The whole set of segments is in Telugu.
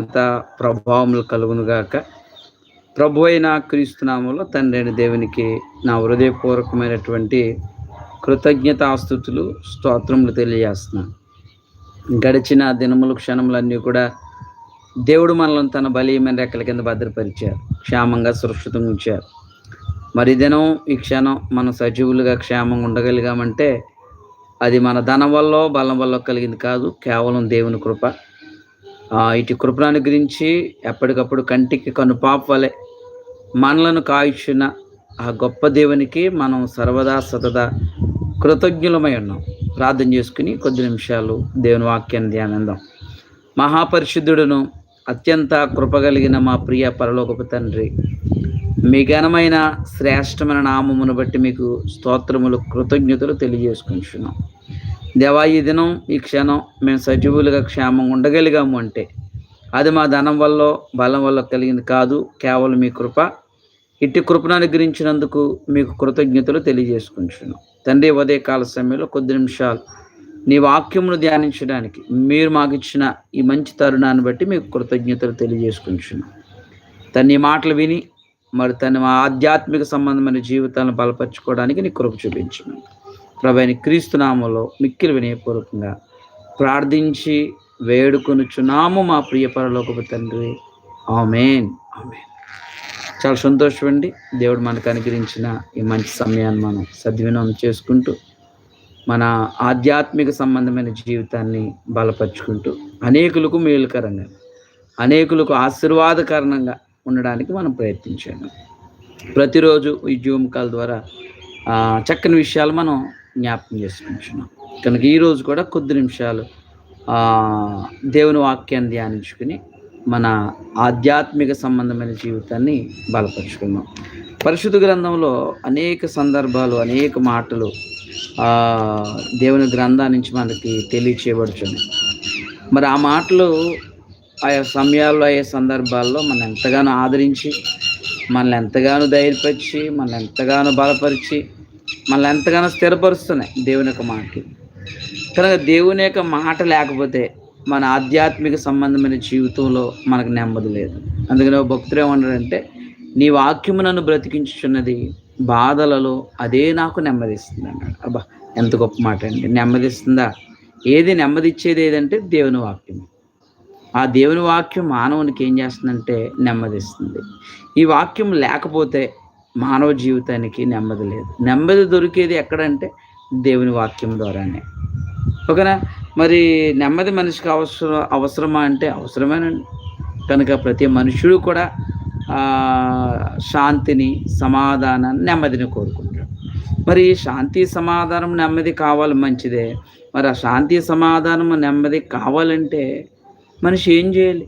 ఘనత ప్రభావములు కలుగునుగాక ప్రభు అయిన క్రీస్తునామంలో తండ్రి అయిన దేవునికి నా హృదయపూర్వకమైనటువంటి కృతజ్ఞతాస్థుతులు స్తోత్రములు తెలియజేస్తున్నాను. గడిచిన దినములు క్షణములన్నీ కూడా దేవుడు మనల్ని తన బలీయమైన రెక్కల కింద భద్రపరిచారు. క్షేమంగా సురక్షితంగా ఉంచారు. మరి దినం ఈ క్షణం మనం సజీవులుగా క్షేమంగా ఉండగలిగామంటే అది మన ధనం వల్ల బలం వల్ల కలిగింది కాదు కేవలం దేవుని కృప. ఇటు కృపను గురించి ఎప్పటికప్పుడు కంటికి కనుపాప వలె మనలను కాయుచున్న ఆ గొప్ప దేవునికి మనం సర్వదా సతదా కృతజ్ఞులమై ఉన్నాం. ప్రార్థన చేసుకుని కొద్ది నిమిషాలు దేవుని వాక్యాన్ని ధ్యానందాం మహాపరిశుద్ధుడును అత్యంత కృపగలిగిన మా ప్రియ పరలోకపు తండ్రి మీ ఘనమైన శ్రేష్టమైన నామమును బట్టి మీకు స్తోత్రములు కృతజ్ఞతలు తెలియజేసుకుంటున్నాం. దేవా ఈ దినం ఈ క్షణం మేము సజీవులుగా క్షేమంగా ఉండగలిగాము అంటే అది మా ధనం వల్ల బలం వల్ల కలిగింది కాదు కేవలం మీ కృప. ఇట్టి కృపను అనుగ్రహించినందుకు మీకు కృతజ్ఞతలు తెలియజేసుకుంటున్నాం తండ్రి ఉదయ కాల సమయంలో కొద్ది నిమిషాలు నీ వాక్యమును ధ్యానించడానికి మీరు మాకు ఇచ్చిన ఈ మంచి తరుణాన్ని బట్టి మీకు కృతజ్ఞతలు తెలియజేసుకుంటున్నాం తన్ని మాటలు విని మరి తన ఆధ్యాత్మిక సంబంధమైన జీవితాలను బలపరచుకోవడానికి నీ కృప చూపించను ప్రభైన క్రీస్తునామంలో మిక్కిలి వినయపూర్వకంగా ప్రార్థించి వేడుకొనుచున్నాము మా ప్రియ పరలోకపు తండ్రి. ఆమెన్. ఆమెన్. చాలా సంతోషమండి దేవుడు మనకు అనుగ్రహించిన ఈ మంచి సమయాన్ని మనం సద్వినియోగం చేసుకుంటూ మన ఆధ్యాత్మిక సంబంధమైన జీవితాన్ని బలపరుచుకుంటూ అనేకులకు మేలుకరంగా అనేకులకు ఆశీర్వాదకరణంగా ఉండడానికి మనం ప్రయత్నించాము ప్రతిరోజు ఈ జూమ్ కాల్ ద్వారా చక్కని విషయాలు మనం జ్ఞాపకం చేసుకుంటున్నాం. కనుక ఈరోజు కూడా కొద్ది నిమిషాలు దేవుని వాక్యాన్ని ధ్యానించుకుని మన ఆధ్యాత్మిక సంబంధమైన జీవితాన్ని బలపరుచుకుందాం. పరిశుద్ధ గ్రంథంలో అనేక సందర్భాలు అనేక మాటలు దేవుని గ్రంథాల నుంచి మనకి తెలియచేయబడుచున్నాయి. మరి ఆ మాటలు ఆయా సమయాల్లో ఆయా సందర్భాల్లో మనం ఎంతగానో ఆదరించి మనల్ని ఎంతగానో ధైర్యపరిచి మనల్ని ఎంతగానో బలపరిచి మనల్ని ఎంతగానో స్థిరపరుస్తున్నాయి దేవుని యొక్క మాటలు. కనుక దేవుని యొక్క మాట లేకపోతే మన ఆధ్యాత్మిక సంబంధమైన జీవితంలో మనకు నెమ్మది లేదు. అందుకని భక్తులు ఏమన్నారంటే ఏమన్నాడంటే నీ వాక్యము నన్ను బ్రతికించుచున్నది బాధలలో అదే నాకు నెమ్మదిస్తుంది అన్నాడు. అబ్బా ఎంత గొప్ప మాట అండి. నెమ్మదిస్తుందా? ఏది నెమ్మదిచ్చేది ఏదంటే దేవుని వాక్యం ఆ దేవుని వాక్యం మానవునికి ఏం చేస్తుందంటే నెమ్మదిస్తుంది. ఈ వాక్యం లేకపోతే మానవ జీవితానికి నెమ్మది లేదు. నెమ్మది దొరికేది ఎక్కడంటే దేవుని వాక్యం ద్వారానే. ఓకేనా? మరి నెమ్మది మనిషికి అవసరం అవసరమా అంటే అవసరమేనండి. కనుక ప్రతి మనుషుడు కూడా శాంతిని సమాధానాన్ని నెమ్మదిని కోరుకుంటాడు. మరి శాంతి సమాధానం నెమ్మది కావాలి మంచిదే. మరి ఆ శాంతి సమాధానం నెమ్మది కావాలంటే మనిషి ఏం చేయాలి?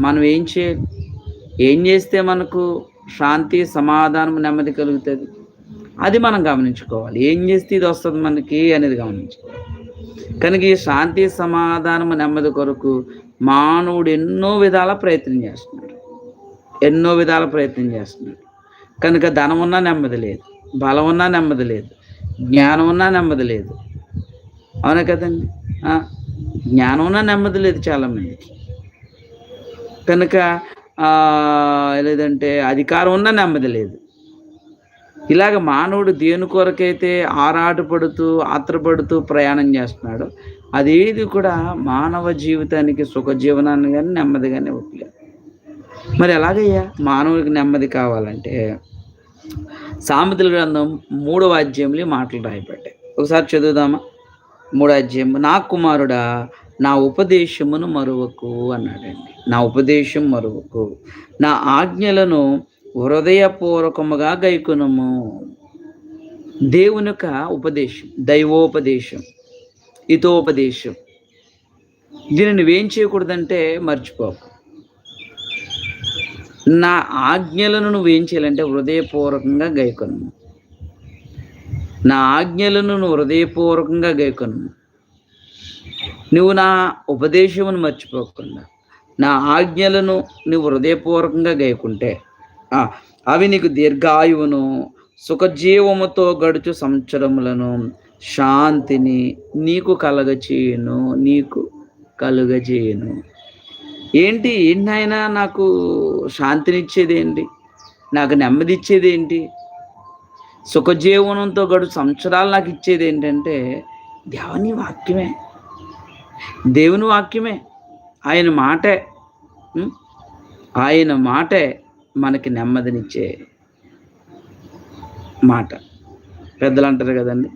మనం ఏం చేయాలి? ఏం చేస్తే మనకు శాంతి సమాధానం నెమ్మది కలుగుతుంది. అది మనం గమనించుకోవాలి. ఏం చేస్తే ఇది వస్తుంది మనకి అనేది గమనించుకోవాలి. కనుక ఈ శాంతి సమాధానం నెమ్మది కొరకు మానవుడు ఎన్నో విధాల ప్రయత్నం చేస్తున్నాడు. ఎన్నో విధాల ప్రయత్నం చేస్తున్నాడు. కనుక ధనం ఉన్నా నెమ్మది లేదు. బలం ఉన్నా నెమ్మది లేదు. జ్ఞానం ఉన్నా నెమ్మది లేదు. అవునా కదండి? జ్ఞానం ఉన్నా నెమ్మది లేదు చాలామందికి. కనుక లేదంటే అధికారం ఉన్నా నెమ్మది లేదు. ఇలాగ మానవుడు దేని కొరకైతే ఆరాటపడుతూ ఆత్రపడుతూ ప్రయాణం చేస్తున్నాడో అదేది కూడా మానవ జీవితానికి సుఖ జీవనాన్ని కానీ నెమ్మది కానీ ఇవ్వట్లేదు మరి ఎలాగయ్యా? మానవుడికి నెమ్మది కావాలంటే సామెతల గ్రంథం మూడవ అధ్యాయంలో మాటలు రాయబడ్డాయి. ఒకసారి చదువుదామా? మూడో అధ్యాయం. నా కుమారుడా నా ఉపదేశమును మరువకు అన్నాడండి. నా ఉపదేశం మరువకు. నా ఆజ్ఞలను హృదయపూర్వకముగా గైకునము. దేవుని యొక్క ఉపదేశం దైవోపదేశం హితోపదేశం దీన్ని నువ్వేం చేయకూడదంటే మర్చిపోకు. నా ఆజ్ఞలను నువ్వేం చేయాలంటే హృదయపూర్వకంగా గైకొను నా ఆజ్ఞలను నువ్వు హృదయపూర్వకంగా గైకొను నువ్వు నా ఉపదేశమును మర్చిపోకుండా నా ఆజ్ఞలను నువ్వు హృదయపూర్వకంగా గైకుంటే అవి నీకు దీర్ఘాయువును సుఖజీవముతో గడుచు సంవత్సరములను శాంతిని నీకు కలగచేయును నీకు కలుగజేయను. ఏంటి? ఏంటి నాయన నాకు శాంతినిచ్చేదేంటి? నాకు నెమ్మది ఇచ్చేది ఏంటి సుఖజీవనంతో గడు సంవత్సరాలు నాకు ఇచ్చేది ఏంటంటే దేవుని వాక్యమే. దేవుని వాక్యమే. ఆయన మాటే. ఆయన మాటే మనకి నెమ్మదినిచ్చే మాట. పెద్దలు అంటారు కదండి.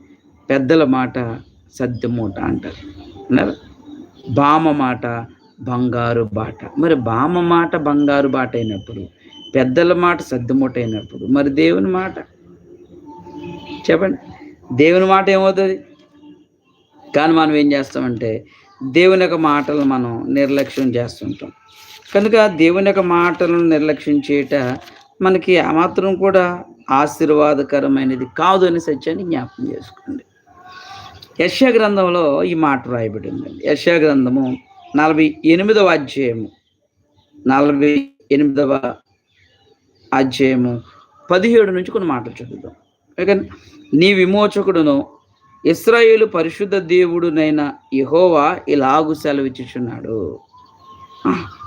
పెద్దల మాట సత్యమూట అంటారు. అన్నారు? బామ మాట బంగారు బాట. మరి బామ మాట బంగారు బాట అయినప్పుడు పెద్దల మాట సద్దుమూట అయినప్పుడు మరి దేవుని మాట? చెప్పండి. దేవుని మాట ఏమవుతుంది? కానీ మనం ఏం చేస్తామంటే దేవుని యొక్క మాటలను మనం నిర్లక్ష్యం చేస్తుంటాం. కనుక దేవుని యొక్క మాటలను నిర్లక్ష్యం చేయట మనకి ఆ మాత్రం కూడా ఆశీర్వాదకరమైనది కాదు అని సత్యాన్ని జ్ఞాపకం చేసుకోండి. యశ్యా గ్రంథంలో ఈ మాట రాయబడి ఉందండి. గ్రంథము నలభై ఎనిమిదవ అధ్యాయము. నలభై ఎనిమిదవ అధ్యాయము పదిహేడు నుంచి కొన్ని మాటలు చదువుదాం. నీ విమోచకుడును ఇస్రాయేలు పరిశుద్ధ దేవుడునైన యహోవా ఇలాగు సెలవిచ్చుచున్నాడు.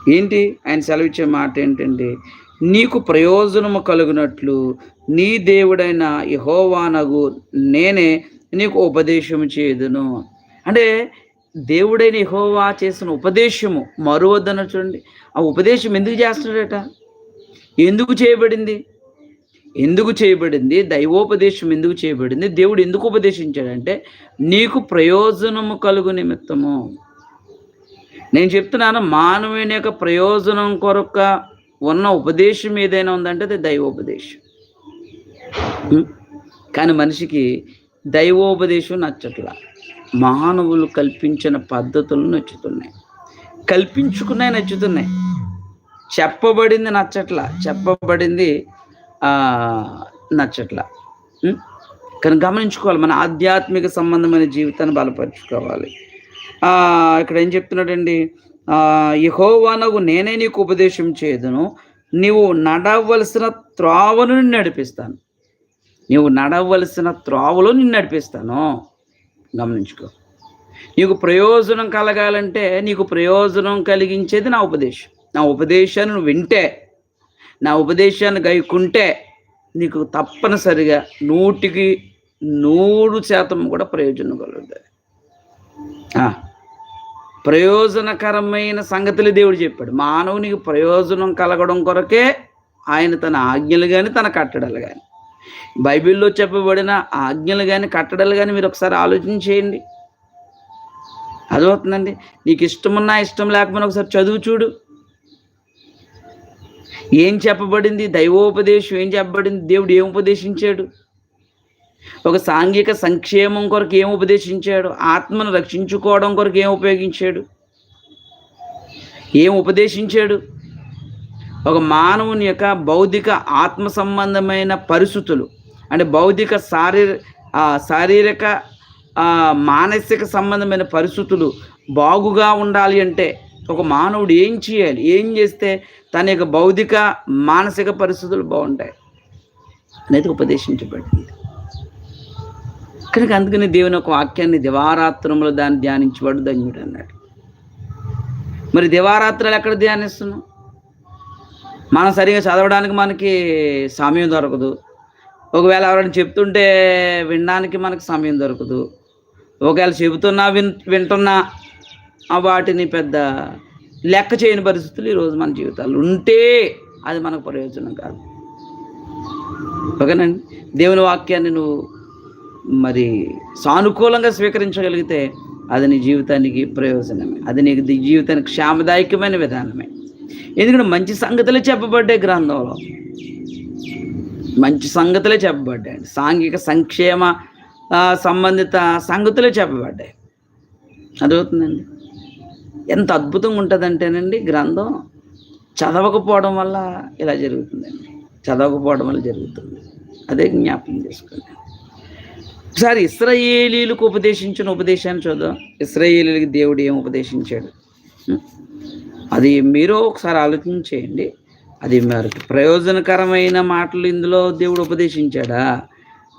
ఏంటి ఆయన సెలవిచ్చే మాట ఏంటంటే నీకు ప్రయోజనము కలుగునట్లు నీ దేవుడైన యహోవానగు నేనే నీకు ఉపదేశము చేయదును. అంటే దేవుడైన యహోవా చేసిన ఉపదేశము మరువద్దన చూడండి. ఆ ఉపదేశం ఎందుకు చేస్తున్నాడట? ఎందుకు చేయబడింది? ఎందుకు చేయబడింది? దైవోపదేశం ఎందుకు చేయబడింది? దేవుడు ఎందుకు ఉపదేశించాడంటే నీకు ప్రయోజనము కలుగు నిమిత్తము. నేను చెప్తున్నాను మానవుని యొక్క ప్రయోజనం కొరక ఉన్న ఉపదేశం ఏదైనా ఉందంటే అది దైవోపదేశం. కానీ మనిషికి దైవోపదేశం నచ్చట్లా. మానవులు కల్పించిన పద్ధతులు నచ్చుతున్నాయి. కల్పించుకున్నాయి నచ్చుతున్నాయి. చెప్పబడింది నచ్చట్లా. చెప్పబడింది నచ్చట్ల. కానీ గమనించుకోవాలి మన ఆధ్యాత్మిక సంబంధమైన జీవితాన్ని బలపరుచుకోవాలి. ఇక్కడ ఏం చెప్తున్నాడండి? ఆ, నేనే నీకు ఉపదేశం చేయదును నీవు నడవలసిన త్రోవను నిన్ను నడిపిస్తాను. నీవు నడవలసిన త్రోవలో నిన్ను నడిపిస్తాను. గమనించుకో. నీకు ప్రయోజనం కలగాలంటే నీకు ప్రయోజనం కలిగించేది నా ఉపదేశం. నా ఉపదేశాన్ని నువ్వు వింటే నా ఉపదేశాన్ని గైకుంటే నీకు తప్పనిసరిగా నూటికి నూరు శాతం కూడా ప్రయోజనం కలుగుతుంది. ప్రయోజనకరమైన సంగతులు దేవుడు చెప్పాడు. మానవునికి ప్రయోజనం కలగడం కొరకే ఆయన తన ఆజ్ఞలు కానీ తన కట్టడలు కానీ బైబిల్లో చెప్పబడిన ఆజ్ఞలు కానీ కట్టడలు కానీ మీరు ఒకసారి ఆలోచన చేయండి అదవుతుందండి నీకు ఇష్టమున్నా ఇష్టం లేకపోయినా ఒకసారి చదువు చూడు. ఏం చెప్పబడింది? దైవోపదేశం ఏం చెప్పబడింది? దేవుడు ఏం ఉపదేశించాడు? ఒక సాంఘిక సంక్షేమం కొరకు ఏం ఉపదేశించాడు? ఆత్మను రక్షించుకోవడం కొరకు ఏం ఉపయోగించాడు? ఏం ఉపదేశించాడు? ఒక మానవుని యొక్క భౌతిక ఆత్మ సంబంధమైన పరిస్థితులు అంటే భౌతిక శారీర శారీరక మానసిక సంబంధమైన పరిస్థితులు బాగుగా ఉండాలి అంటే ఒక మానవుడు ఏం చేయాలి? ఏం చేస్తే తన యొక్క భౌతిక మానసిక పరిస్థితులు బాగుంటాయి? అనేది ఉపదేశించబడింది కనుక అందుకని దేవుని ఒక వాక్యాన్ని దివారాత్రములు దాన్ని ధ్యానించబడు ధన్యుడు అన్నాడు. మరి దివారాత్రాలు ఎక్కడ ధ్యానిస్తున్నాం? మనం సరిగా చదవడానికి మనకి సమయం దొరకదు. ఒకవేళ ఎవరైనా చెప్తుంటే వినడానికి మనకు సమయం దొరకదు. ఒకవేళ చెబుతున్నా విన్ వింటున్నా వాటిని పెద్ద లెక్క చేయని పరిస్థితులు ఈరోజు మన జీవితాలు ఉంటే అది మనకు ప్రయోజనం కాదు. ఓకేనండి? దేవుని వాక్యాన్ని నువ్వు మరి సానుకూలంగా స్వీకరించగలిగితే అది నీ జీవితానికి ప్రయోజనమే. అది నీకు నీ జీవితానికి క్షేమదాయకమైన విధానమే. ఎందుకంటే మంచి సంగతులే చెప్పబడ్డాయి గ్రంథంలో. మంచి సంగతులే చెప్పబడ్డాయి. సాంఘిక సంక్షేమ సంబంధిత సంగతులే చెప్పబడ్డాయి. అదవుతుందండి ఎంత అద్భుతంగా ఉంటుందంటేనండి గ్రంథం చదవకపోవడం వల్ల ఇలా జరుగుతుందండి. చదవకపోవడం వల్ల జరుగుతుంది. అదే జ్ఞాపకం చేసుకోండి ఒకసారి ఇస్రాయేలీలకు ఉపదేశించిన ఉపదేశాన్ని చూద్దాం. ఇస్రాయేలీలకు దేవుడు ఏం ఉపదేశించాడు? అది మీరు ఒకసారి ఆలోచించేయండి అది మరి ప్రయోజనకరమైన మాటలు ఇందులో దేవుడు ఉపదేశించాడా?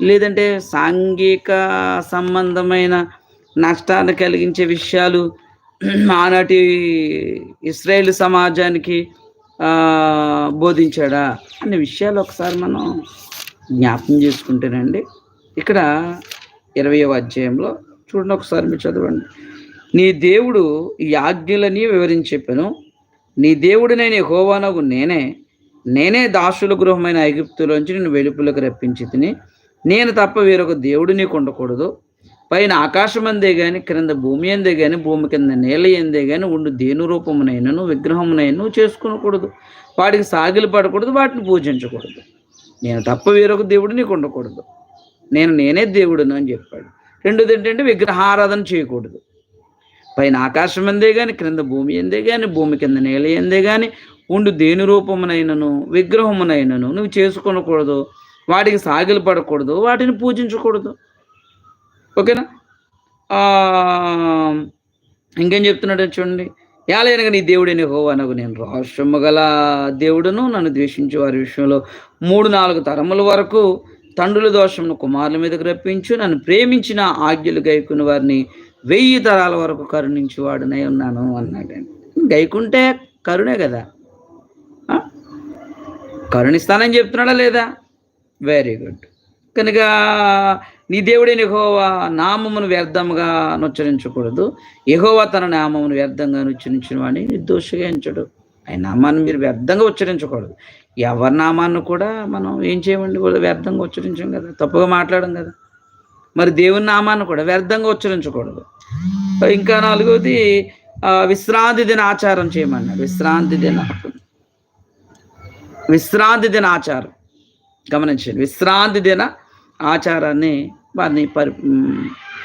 లేదంటే సాంఘిక సంబంధమైన నష్టాన్ని కలిగించే విషయాలు ఆనాటి ఇస్రాయేల్ సమాజానికి బోధించాడా అనే విషయాలు ఒకసారి మనం జ్ఞాపకం చేసుకుంటేనండి ఇక్కడ ఇరవయో అధ్యాయంలో చూడండి ఒకసారి మీరు చదవండి. నీ దేవుడు ఈ ఆజ్ఞలని వివరించి చెప్పాను. నీ దేవుడు నేను హోవానగు నేనే. నేనే దాసుల గృహమైన ఐగుప్తులోంచి నేను వెలుపులకు రప్పించి తిని నేను తప్ప వేరొక దేవుడు నీకు ఉండకూడదు. పైన ఆకాశం అందే గాని క్రింద భూమి అందే గాని భూమి కింద నేల ఎందే గాని ఉండు దేను రూపమునైనను విగ్రహమునైనను చేసుకునకూడదు. వాటికి సాగిలు పడకూడదు వాటిని పూజించకూడదు. నేను తప్ప వేరొక దేవుడు నీకు ఉండకూడదు. నేను నేనే దేవుడును అని చెప్పాడు. రెండోది ఏంటంటే విగ్రహారాధన చేయకూడదు. పైన ఆకాశం అందే గాని క్రింద భూమి ఎందే గాని భూమి కింద నేల ఎందే గాని ఉండు దేని రూపమునైనను విగ్రహమునైనను నువ్వు చేసుకొనకూడదు. వాటికి సాగిలు పడకూడదు వాటిని పూజించకూడదు. ఓకేనా? ఇంకేం చెప్తున్నాడు చూడండి. యాలైనగా నీ దేవుడైన హోవానగు నేను రహస్యము గల దేవుడును. నన్ను ద్వేషించే వారి విషయంలో మూడు నాలుగు తరముల వరకు తండ్రుల దోషమును కుమారుల మీదకు రప్పించు. నన్ను ప్రేమించిన ఆజ్ఞలు గైకుని వారిని వెయ్యి తరాల వరకు కరుణించేవాడునై ఉన్నాను అన్నాడండి గైకుంటే కరుణే కదా? కరుణిస్తానని చెప్తున్నాడా లేదా? వెరీ గుడ్ కనుక నీ దేవుడైన యహోవా నామమును వ్యర్థముగా నుచ్చరించకూడదు యహోవా తన నామమును వ్యర్థంగా ఉచ్చరించిన వాడిని నిర్దోషిగా ఎంచడు. ఆయన నామాన్ని మీరు వ్యర్థంగా ఉచ్చరించకూడదు. ఎవరి నామాన్ని కూడా మనం ఏం చేయమండి? కూడా వ్యర్థంగా ఉచ్చరించాం కదా. తప్పుగా మాట్లాడడం కదా. మరి దేవుని నామాన్ని కూడా వ్యర్థంగా ఉచ్చరించకూడదు. ఇంకా నాలుగవది విశ్రాంతి దిన ఆచారం చేయమన్నాడు. విశ్రాంతి దిన. విశ్రాంతి దిన ఆచారం. గమనించండి. విశ్రాంతి దిన ఆచారాన్ని వారిని పరి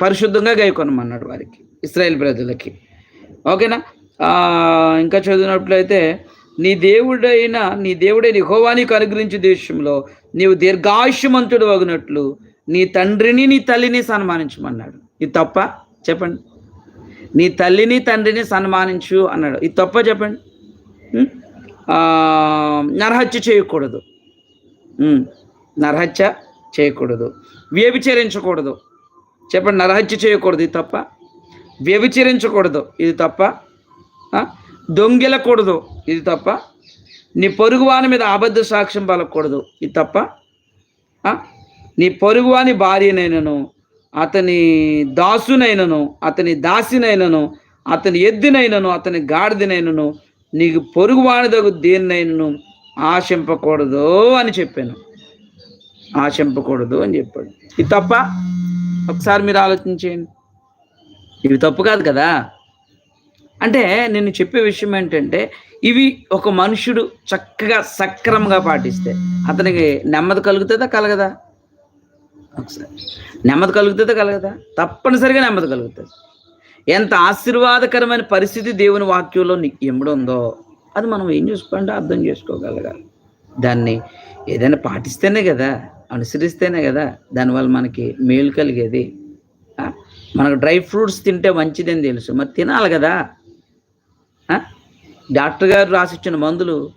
పరిశుద్ధంగా గైకొనమన్నాడు వారికి ఇస్రాయేల్ ప్రజలకి. ఓకేనా? ఇంకా చదివినట్లయితే నీ దేవుడైన నీ దేవుడైన హోవానికి నీకు అనుగ్రహించే దేశంలో నీవు దీర్ఘాయుష్యమంతుడు వగినట్లు నీ తండ్రిని నీ తల్లిని సన్మానించమన్నాడు. ఇది తప్ప చెప్పండి. నీ తల్లిని తండ్రిని సన్మానించు అన్నాడు. ఇది తప్ప చెప్పండి. నరహత్య చేయకూడదు. నరహత్య చేయకూడదు. వ్యభిచరించకూడదు. చెప్పండి నరహత్య చేయకూడదు ఇది తప్ప? వ్యభిచరించకూడదు ఇది తప్ప? దొంగిలకూడదు ఇది తప్ప? నీ పొరుగువాని మీద అబద్ధ సాక్ష్యం పలకూడదు ఇది తప్ప? నీ పొరుగువాని భార్యనైనను అతని దాసునైనను అతని దాసినైనను అతని ఎద్దునైనను అతని గాడిదనైనను నీకు పొరుగువాని దగ్గు దేన్నైనను ఆశింపకూడదు అని చెప్పాను. ఆశింపకూడదు అని చెప్పాడు. ఇది తప్ప? ఒకసారి మీరు ఆలోచించేయండి. ఇవి తప్పు కాదు కదా? అంటే నేను చెప్పే విషయం ఏంటంటే ఇవి ఒక మనుషుడు చక్కగా సక్రమంగా పాటిస్తే అతనికి నెమ్మది కలుగుతుందా కలగదా? ఒకసారి. నెమ్మది కలుగుతుందా కలగదా? తప్పనిసరిగా నెమ్మది కలుగుతుంది. ఎంత ఆశీర్వాదకరమైన పరిస్థితి దేవుని వాక్యంలో నీకు ఎముడుందో అది మనం ఏం చేసుకోండి అర్థం చేసుకోగలగాలి. దాన్ని ఏదైనా పాటిస్తేనే కదా? అనుసరిస్తేనే కదా దానివల్ల మనకి మేలు కలిగేది. మనకు డ్రై ఫ్రూట్స్ తింటే మంచిదని తెలుసు. మరి తినాలి కదా. డాక్టర్ గారు రాసిచ్చిన మందులు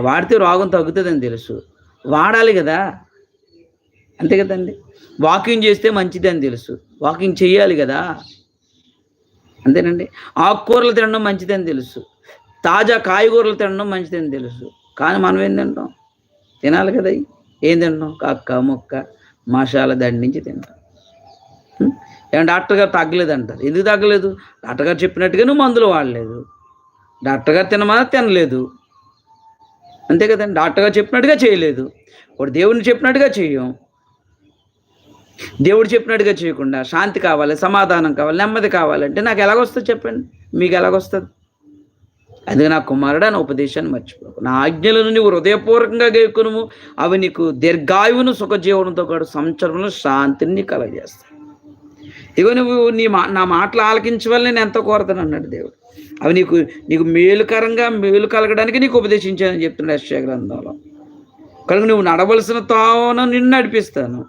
వాడితే రోగం తగ్గుతుందని తెలుసు. వాడాలి కదా. అంతే కదండి. వాకింగ్ చేస్తే మంచిదని తెలుసు. వాకింగ్ చేయాలి కదా. అంతేనండి. ఆకుకూరలు తినడం మంచిదని తెలుసు. తాజా కాయగూరలు తినడం మంచిదని తెలుసు. కానీ మనం ఏం తింటాం? తినాలి కదా. ఏం తింటాం కక్క ముక్క. మసాలా నుంచి తింటాం. ఏమన్నా డాక్టర్ గారు తగ్గలేదు అంటారు ఎందుకు తగ్గలేదు? డాక్టర్ గారు చెప్పినట్టుగా నువ్వు మందులు వాడలేదు. డాక్టర్ గారు తినమన్నా తినలేదు. అంతే కదండి. డాక్టర్ గారు చెప్పినట్టుగా చేయలేదు. వాడు దేవుడిని చెప్పినట్టుగా చేయం. దేవుడు చెప్పినట్టుగా చేయకుండా శాంతి కావాలి సమాధానం కావాలి నెమ్మది కావాలంటే నాకు ఎలాగొస్తుంది చెప్పండి? మీకు ఎలాగొస్తుంది? అందుకే నా కుమారుడు నా ఉపదేశాన్ని మర్చిపోకు. నా ఆజ్ఞలను నువ్వు హృదయపూర్వకంగా గేకును అవి నీకు దీర్ఘాయువును సుఖజీవనంతో పాటు సంచరణను శాంతిని నీకు కలగజేస్తాయి. ఇగో నువ్వు నీ మా నా మాటలు ఆలకించవల్ల నేను ఎంత కోరతాను అన్నాడు దేవుడు. అవి నీకు నీకు మేలుకరంగా మేలు కలగడానికి నీకు ఉపదేశించానని చెప్తున్నాడు యశ్వ గ్రంథంలో. కనుక నువ్వు నడవలసిన తావన నిన్ను నడిపిస్తాను.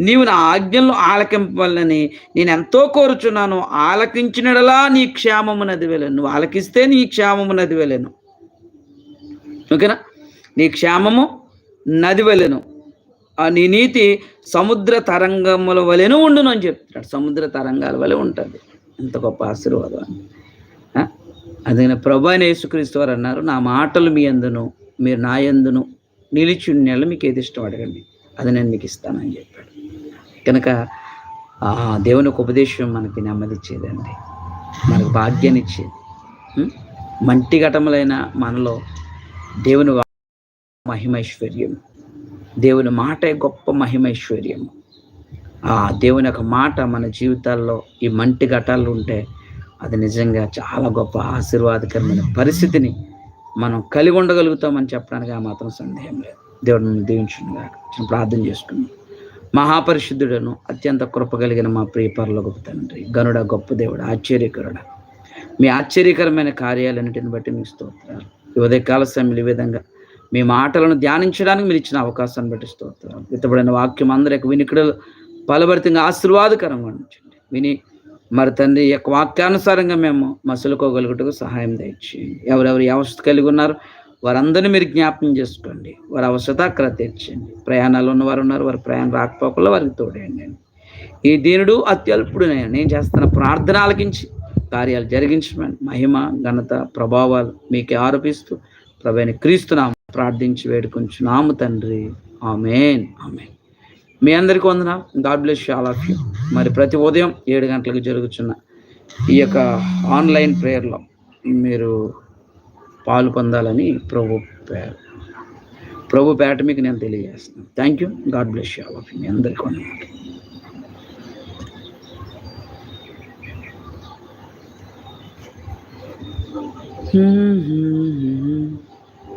నీవు నా ఆజ్ఞలను ఆలకింపాలని నేను ఎంతో కోరుచున్నాను. ఆలకించినడలా నీ క్షేమము నది వెళ్ళను. నువ్వు ఆలకిస్తే నీ క్షేమము నది వెళ్ళను. ఓకేనా? నీ క్షేమము నది వెళ్ళను. నీ నీతి సముద్ర తరంగముల వలెను ఉండును అని చెప్తున్నాడు. సముద్ర తరంగాల వలె ఉంటుంది. ఎంత గొప్ప ఆశీర్వాదం అని ప్రభు ప్రభా యేసుక్రీస్తు వారు అన్నారు నా మాటలు మీ అందును మీరు నా ఎందును నిలిచి నెల మీకు ఏది ఇష్టం అడగండి. అది నేను మీకు ఇస్తానని చెప్పాడు. కనుక దేవుని యొక్క ఉపదేశం మనకి నెమ్మదిచ్చేదండి. మనకు భాగ్యాన్ని ఇచ్చేది మంటి ఘటములైన మనలో దేవుని మహిమైశ్వర్యం దేవుని మాటే గొప్ప మహిమైశ్వర్యం ఆ దేవుని యొక్క మాట మన జీవితాల్లో ఈ మంటి ఘటాలు ఉంటే అది నిజంగా చాలా గొప్ప ఆశీర్వాదకరమైన పరిస్థితిని మనం కలిగి ఉండగలుగుతామని చెప్పడానికి ఆ మాత్రం సందేహం లేదు. దేవుడిని దీవించుగా ప్రార్థన చేసుకున్నాం మహాపరిశుద్ధుడను అత్యంత కృప కలిగిన మా ప్రియపరలో గొప్ప తండ్రి. గనుడ గొప్ప దేవుడు ఆశ్చర్యకరుడ. మీ ఆశ్చర్యకరమైన కార్యాలన్నిటిని బట్టి మీకు స్తోత్రాలు. ఉదయ ఉదయకాల సమయంలో ఈ విధంగా మీ మాటలను ధ్యానించడానికి మీరు ఇచ్చిన అవకాశాన్ని బట్టి స్తోత్రాలు. విత్తబడిన వాక్యం అందరికి వినికిడలు ఫలభరితంగా ఆశీర్వాదకరంగా ఉంచండి విని మరి తండ్రి యొక్క వాక్యానుసారంగా మేము మసులుకోగలుగుటకు సహాయం దయచేయండి. ఎవరెవరు ఏ కలిగి ఉన్నారు వారందరినీ మీరు జ్ఞాపకం చేసుకోండి. వారి అవసరత అక్కడ తీర్చండి. ప్రయాణాలు ఉన్నవారు ఉన్నారు వారి ప్రయాణం రాకపోకుండా వారికి తోడేయండి. ఈ దీనుడు అత్యల్పుడు నేను. నేను చేస్తున్న ప్రార్థన ఆలకించి కార్యాలు జరిగించమని మహిమ ఘనత ప్రభావాలు మీకే ఆరోపిస్తూ ప్రభైన క్రీస్తునామ ప్రార్థించి వేడుకొంచున్నాము తండ్రి. ఆమెన్. ఆమెన్. మీ అందరికీ వందన God bless all of you. మరి ప్రతి ఉదయం ఏడు గంటలకు జరుగుతున్న ఈ యొక్క ఆన్లైన్ ప్రేయర్లో మీరు పాలు పొందాలని ప్రభు ప్రభు పేట మీకు నేను తెలియజేస్తున్నాను. Thank you God bless you of మీ అందరికీ వందనాలు. Mm-hmm.